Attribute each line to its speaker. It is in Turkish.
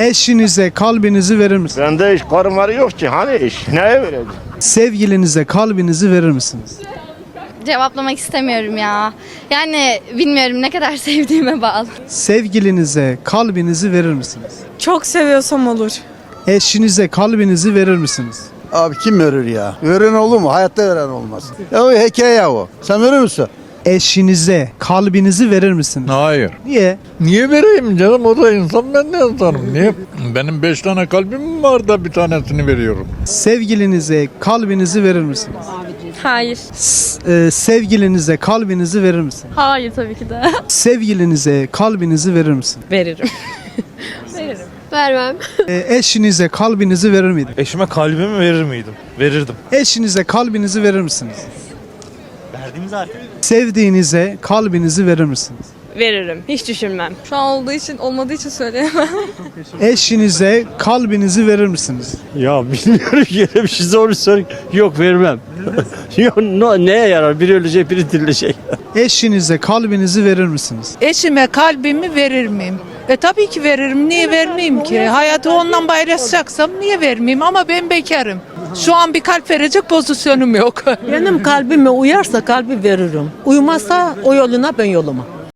Speaker 1: Eşinize kalbinizi verir misiniz?
Speaker 2: Bende iş karım var yok ki. Hani iş? Neye vereceğim?
Speaker 1: Sevgilinize kalbinizi verir misiniz?
Speaker 3: Cevaplamak istemiyorum ya. Yani bilmiyorum ne kadar sevdiğime bağlı.
Speaker 1: Sevgilinize kalbinizi verir misiniz?
Speaker 4: Çok seviyorsam olur.
Speaker 1: Eşinize kalbinizi verir misiniz?
Speaker 5: Abi kim verir ya? Veren olur mu? Hayatta veren olmaz. Ya o hikaye o. Sen verir misin?
Speaker 1: Eşinize kalbinizi verir misiniz?
Speaker 6: Hayır.
Speaker 1: Niye?
Speaker 6: Niye vereyim canım? O da insan ben de insanım. Niye? Benim beş tane kalbim var da bir tanesini veriyorum.
Speaker 1: Sevgilinize kalbinizi verir misiniz?
Speaker 4: Hayır.
Speaker 1: S- e, sevgilinize kalbinizi verir misiniz?
Speaker 4: Hayır tabii ki de.
Speaker 1: Sevgilinize kalbinizi verir misiniz?
Speaker 4: Veririm.
Speaker 7: Vermem.
Speaker 1: E, eşinize kalbinizi verir miydiniz?
Speaker 8: Eşime kalbimi verir miydim? Verirdim.
Speaker 1: Eşinize kalbinizi verir misiniz?
Speaker 8: Verdim zaten.
Speaker 1: Sevdiğinize kalbinizi verir misiniz?
Speaker 4: Veririm. Hiç düşünmem. Şu an olduğu için olmadığı için söyleyemem.
Speaker 1: Eşinize kalbinizi verir misiniz?
Speaker 9: Ya bilmiyorum ki öyle bir şey zor bir soru. Yok vermem. Yok no, neye yarar? Biri ölecek biri dirilecek.
Speaker 1: Eşinize kalbinizi verir misiniz?
Speaker 10: Eşime kalbimi verir miyim? E tabii ki veririm. Niye vermeyeyim ki? Hayatı ondan paylaşacaksam niye vermeyeyim? Ama ben bekarım. Şu an bir kalp verecek pozisyonum yok.
Speaker 11: Benim kalbime uyarsa kalbi veririm. Uymazsa o yoluna ben yoluma.